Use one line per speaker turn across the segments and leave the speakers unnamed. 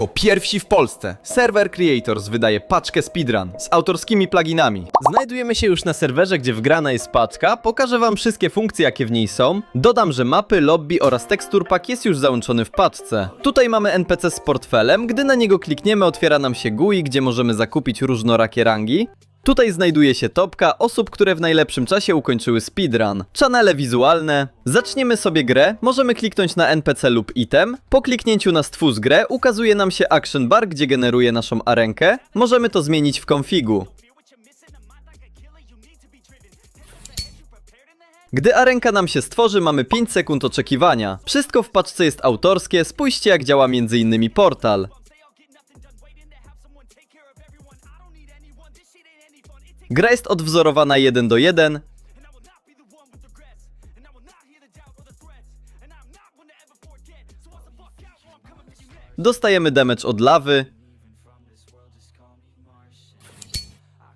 O pierwsi w Polsce, Server Creators wydaje paczkę speedrun z autorskimi pluginami.
Znajdujemy się już na serwerze, gdzie wgrana jest paczka. Pokażę wam wszystkie funkcje, jakie w niej są. Dodam, że mapy, lobby oraz tekstur pack jest już załączony w paczce. Tutaj mamy NPC z portfelem. Gdy na niego klikniemy, otwiera nam się GUI, gdzie możemy zakupić różnorakie rangi. Tutaj znajduje się topka osób, które w najlepszym czasie ukończyły speedrun. Channele wizualne. Zaczniemy sobie grę, możemy kliknąć na NPC lub item. Po kliknięciu na stwórz grę ukazuje nam się action bar, gdzie generuje naszą arenkę. Możemy to zmienić w konfigu. Gdy arenka nam się stworzy, mamy 5 sekund oczekiwania. Wszystko w paczce jest autorskie, spójrzcie jak działa m.in. portal. Gra jest odwzorowana 1 do 1. Dostajemy damage od lawy.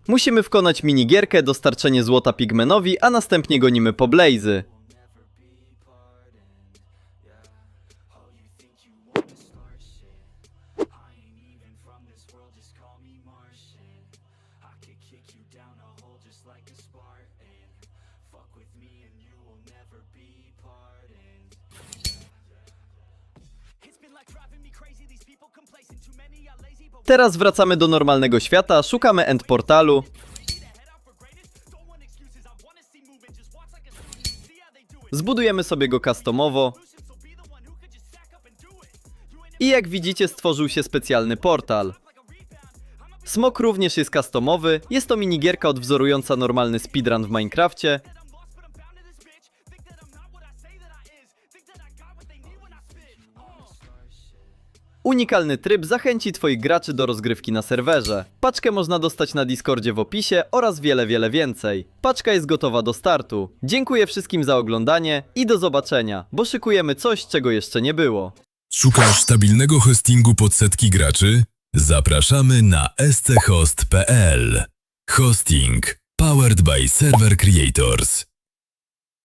Musimy wkonać minigierkę, dostarczenie złota pigmenowi, a następnie gonimy po blazy. Teraz wracamy do normalnego świata, szukamy end portalu. Zbudujemy sobie go customowo. I jak widzicie stworzył się specjalny portal. Smok również jest customowy, jest to minigierka odwzorująca normalny speedrun w Minecrafcie. Unikalny tryb zachęci Twoich graczy do rozgrywki na serwerze. Paczkę można dostać na Discordzie w opisie oraz wiele, wiele więcej. Paczka jest gotowa do startu. Dziękuję wszystkim za oglądanie i do zobaczenia, bo szykujemy coś, czego jeszcze nie było.
Szukasz stabilnego hostingu pod setki graczy? Zapraszamy na schost.pl. Hosting powered by Server Creators.